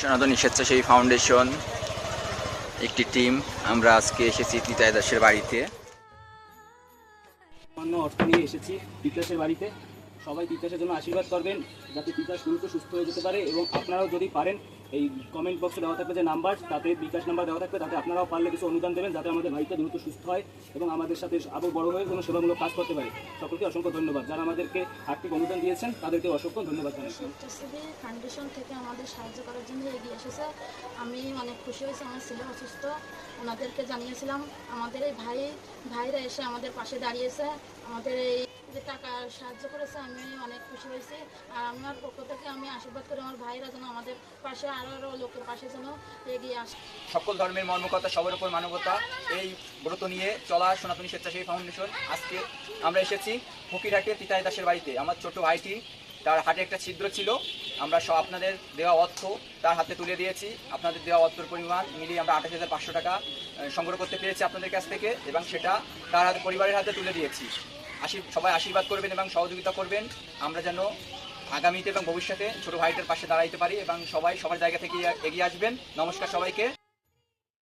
সনাতনী স্বেচ্ছাসেবী ফাউন্ডেশন, একটি টিম। আমরা আজকে এসেছি তিতায় দাসের বাড়িতে। সামান্য অর্থ নিয়ে এসেছি তিতাসের বাড়িতে। সবাই তিতাসের জন্য আশীর্বাদ করবেন, যাতে তিতাস দ্রুত সুস্থ হয়ে যেতে পারে এবং আপনারাও যদি পারেন এই কমেন্ট বক্সে দেওয়া থাকবে যে নাম্বার তাতে বিকাশ নাম্বার দেওয়া থাকবে, তাতে আপনারাও পারলে কিছু অনুদান দেবেন যাতে আমাদের ভাইটা দ্রুত সুস্থ হয় এবং আমাদের সাথে আরও বড় হয়ে কোনো সেবামূলক কাজ করতে পারে। সকলকে অসংখ্য ধন্যবাদ। যারা আমাদেরকে আর্থিক অনুদান দিয়েছেন তাদেরকে অসংখ্য ধন্যবাদ ফাউন্ডেশন থেকে আমাদের সাহায্য করার জন্য এগিয়ে এসেছে। আমি অনেক খুশি হয়েছি, আমার ছেলে অসুস্থ। ওনাদেরকে জানিয়েছিলাম, আমাদের এই ভাই, ভাইরা এসে আমাদের পাশে দাঁড়িয়েছে। আমাদের এই যে টাকা সাহায্য করেছে, আমি অনেক খুশি হয়েছি। আর আমার পক্ষ থেকে আমি আশীর্বাদ করি আমার ভাইরা যেন আমাদের পাশে আরও আরও লোকের পাশে যেন এগিয়ে আসে। সকল ধর্মের মর্মকথা, সবার উপর মানবতা, এই ব্রত নিয়ে চলা সনাতনী স্বেচ্ছাসেবী ফাউন্ডেশন আজকে আমরা এসেছি ফকিরহাটে তিতাই দাসের বাড়িতে। আমার ছোট ভাইটি, তার হাটে একটা ছিদ্র ছিল, আমরা সব আপনাদের দেওয়া অর্থ তার হাতে তুলে দিয়েছি। আপনাদের দেওয়া অর্থের পরিমাণ মিলিয়ে আমরা আঠাশ হাজার পাঁচশো টাকা সংগ্রহ করতে পেরেছি আপনাদের কাছ থেকে এবং সেটা তার পরিবারের হাতে তুলে দিয়েছি। সবাই আশীর্বাদ করবেন এবং সহযোগিতা করবেন। আমরা যেন আগামীতে এবং ভবিষ্যতে ছোট ভাইটার পাশে দাঁড়াইতে পারি এবং সবাই সবার জায়গা থেকে এগিয়ে আসবেন। নমস্কার সবাইকে।